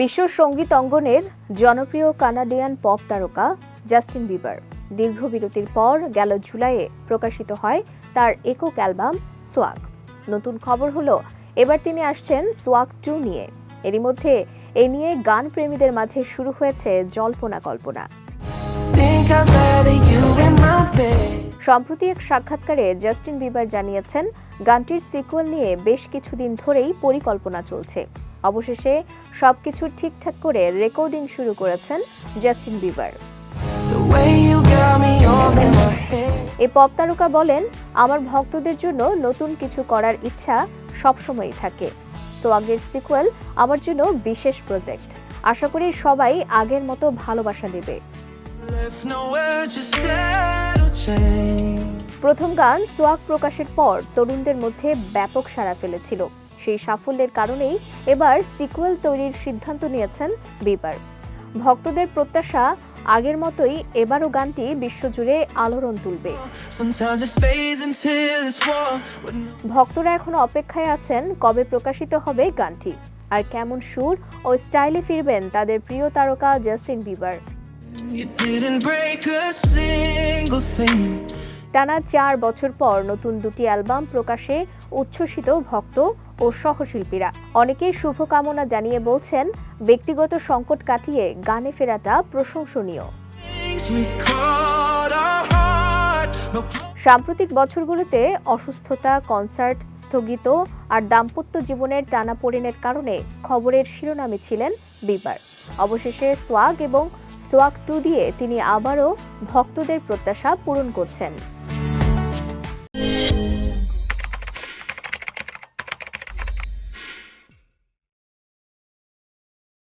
বিশ্ব সংগীত অঙ্গনের জনপ্রিয় কানাডিয়ান পপ তারকা জাস্টিন বিবার। দীর্ঘ বিরতির পর গেল জুলাইয়ে প্রকাশিত হয় তার একক অ্যালবাম সোয়াক নতুন খবর হলো এবার তিনি আসছেন সোয়াক টু নিয়ে। এরই মধ্যে এ নিয়ে গান প্রেমীদের মাঝে শুরু হয়েছে জল্পনা কল্পনা. সম্প্রতি এক সাক্ষাৎকারে জাস্টিন বিবার জানিয়েছেন গানটির সিকুয়েল নিয়ে বেশ কিছুদিন ধরেই পরিকল্পনা চলছে। অবশেষে সবকিছু ঠিকঠাক করে রেকর্ডিং শুরু করেছেন জাস্টিন বিবার. এই পপ তারকা বলেন আমার ভক্তদের জন্য নতুন কিছু করার ইচ্ছা সবসময়ই থাকে। সোয়াগের সিকুয়েল আমার জন্য বিশেষ প্রজেক্ট। আশা করি সবাই আগের মতো ভালোবাসা দেবে. প্রথম গান সোয়াগ প্রকাশের পর তরুণদের মধ্যে ব্যাপক সাড়া ফেলেছিল। সেই সাফল্যের কারণেই এবার সিকুয়েল তৈরির সিদ্ধান্ত নিয়েছেন বিবার ভক্তদের প্রত্যাশা আগের মতোই এবারও গানটি বিশ্বজুড়ে আলোড়ন তুলবে। ভক্তরা এখনও অপেক্ষায় আছেন কবে প্রকাশিত হবে গানটি। আর কেমন সুর ও স্টাইলে ফিরবেন তাদের প্রিয় তারকা জাস্টিন বিবার. টানা চার বছর পর নতুন দুটি অ্যালবাম প্রকাশে উচ্ছ্বসিত ভক্ত ও সহশিল্পীরা। অনেকেই শুভকামনা জানিয়ে বলছেন, ব্যক্তিগত সংকট কাটিয়ে গানে ফেরাটা প্রশংসনীয়। সাম্প্রতিক বছরগুলোতে অসুস্থতা, কনসার্ট স্থগিত আর দাম্পত্য জীবনের টানাপোড়েনের কারণে খবরের শিরোনামে ছিলেন বিবার। অবশেষে সোয়াগ এবং সোয়াগ টু দিয়ে তিনি আবারও ভক্তদের প্রত্যাশা পূরণ করছেন।